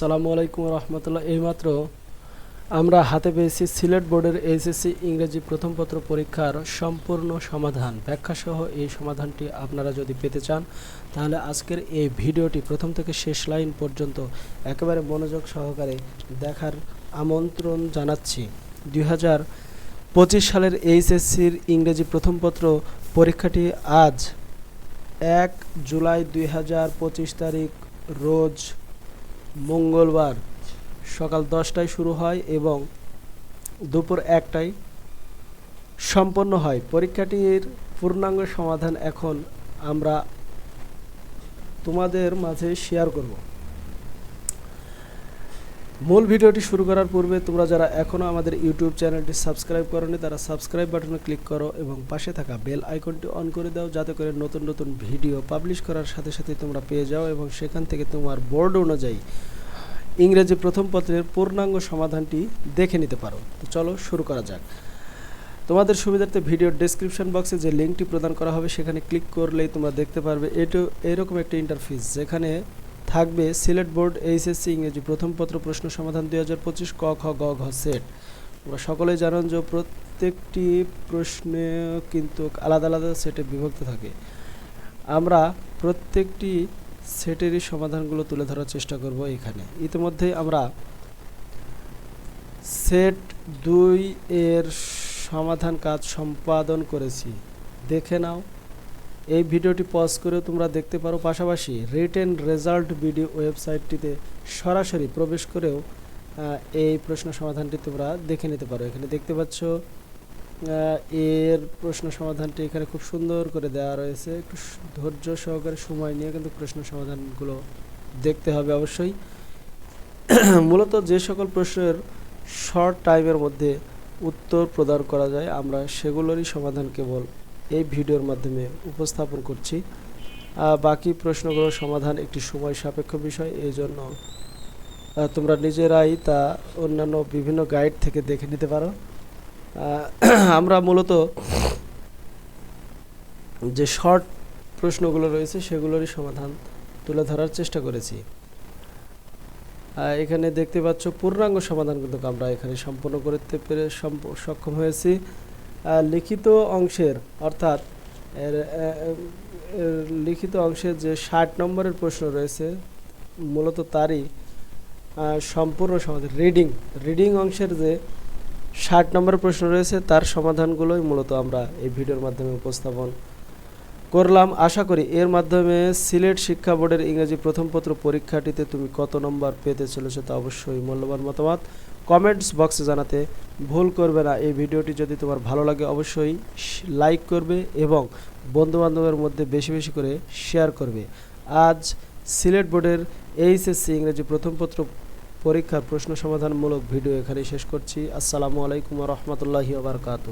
আসসালামু আলাইকুম রহমতুল্লাহ। এইমাত্র আমরা হাতে পেয়েছি সিলেট বোর্ডের এইচএসসি ইংরেজি প্রথম পত্র পরীক্ষার সম্পূর্ণ সমাধান। ব্যাখ্যাসহ এই সমাধানটি আপনারা যদি পেতে চান, তাহলে আজকের এই ভিডিওটি প্রথম থেকে শেষ লাইন পর্যন্ত একেবারে মনোযোগ সহকারে দেখার আমন্ত্রণ জানাচ্ছি। দুই পঁচিশ সালের এইচএসসির ইংরেজি প্রথম পত্র পরীক্ষাটি আজ এক জুলাই দুই হাজার পঁচিশ তারিখ, রোজ মঙ্গলবার সকাল দশটায় শুরু হয় এবং দুপুর একটায় সম্পন্ন হয়। পরীক্ষাটির পূর্ণাঙ্গ সমাধান এখন আমরা তোমাদের মাঝে শেয়ার করব। মূল ভিডিওটি শুরু করার পূর্বে তোমরা যারা এখনও আমাদের ইউটিউব চ্যানেলটি সাবস্ক্রাইব করনি, তারা সাবস্ক্রাইব বাটনে ক্লিক করো এবং পাশে থাকা বেল আইকনটি অন করে দাও যাতে করে নতুন নতুন ভিডিও পাবলিশ করার সাথে সাথে তোমরা পেয়ে যাও এবং সেখান থেকে তোমার বোর্ড অনুযায়ী ইংরেজি প্রথম পত্রের পূর্ণাঙ্গ সমাধানটি দেখে নিতে পারো। তো চলো শুরু করা যাক। তোমাদের সুবিধার্থে ভিডিওর ডেসক্রিপশন বক্সে যে লিঙ্কটি প্রদান করা হবে, সেখানে ক্লিক করলেই তোমরা দেখতে পারবে। এটো, এরকম একটা ইন্টারফেস যেখানে থাকবে সিলেট বোর্ড এইচএসসি ইংরেজি। প্রথম পত্র প্রশ্ন সমাধান দুই হাজার পঁচিশ ক, খ, গ, ঘ সেট তোমরা সকলেই জানেন যে প্রত্যেকটি প্রশ্নে কিন্তু আলাদা আলাদা সেটে বিভক্ত থাকে। আমরা প্রত্যেকটি সেটেরই সমাধানগুলো তুলে ধরার চেষ্টা করব এখানে। ইতিমধ্যে আমরা সেট দুই এর সমাধান কাজ সম্পাদন করেছি। দেখে নাও। এই ভিডিওটি পজ করেও তোমরা দেখতে পারো পাশাপাশি রিটেন রেজাল্ট ভিডিও ওয়েবসাইটটিতে সরাসরি প্রবেশ করেও এই প্রশ্ন সমাধানটি তোমরা দেখে নিতে পারো। এখানে দেখতে পাচ্ছ এর প্রশ্ন সমাধানটি এখানে খুব সুন্দর করে দেওয়া রয়েছে। একটু ধৈর্য সহকারে সময় নিয়ে কিন্তু প্রশ্ন সমাধানগুলো দেখতে হবে অবশ্যই। মূলত যে সকল প্রশ্নের শর্ট টাইমের মধ্যে উত্তর প্রদান করা যায়, আমরা সেগুলোরই সমাধান কেবল এই ভিডিওর মাধ্যমে উপস্থাপন করছি। বাকি প্রশ্নগুলোর সমাধান একটি সময় সাপেক্ষ বিষয়, এই জন্য তোমরা নিজেরাই তা অন্যান্য বিভিন্ন গাইড থেকে দেখে নিতে পারো। আমরা মূলত যে শর্ট প্রশ্নগুলো রয়েছে, সেগুলোরই সমাধান তুলে ধরার চেষ্টা করেছি। এখানে দেখতে পাচ্ছ, পূর্ণাঙ্গ সমাধান কিন্তু আমরা এখানে সম্পন্ন করতে পেরে সক্ষম হয়েছি। লিখিত অংশের, অর্থাৎ লিখিত অংশের যে ষাট নম্বরের প্রশ্ন রয়েছে, মূলত তারই সম্পূর্ণ সমাধান রিডিং রিডিং অংশের যে ষাট নম্বরের প্রশ্ন রয়েছে, তার সমাধানগুলোই মূলত আমরা এই ভিডিওর মাধ্যমে উপস্থাপন করলাম। আশা করি এর মাধ্যমে সিলেট শিক্ষা বোর্ডের ইংরেজি প্রথম পত্র পরীক্ষাটিতে তুমি কত নম্বর পেতে চলেছো তা অবশ্যই মূল্যবান মতামত। কমেন্টস বক্সে জানাতে ভুল করবে না। এই ভিডিওটি যদি তোমার ভালো লাগে অবশ্যই লাইক করবে এবং বন্ধুবান্ধবের মধ্যে বেশি বেশি করে শেয়ার করবে। আজ সিলেট বোর্ডের এইচএসসি ইংরেজি প্রথম পত্র পরীক্ষার প্রশ্ন সমাধানমূলক ভিডিও এখানে শেষ করছি। আসসালামু আলাইকুম রহমতুল্লাহি আবরকাত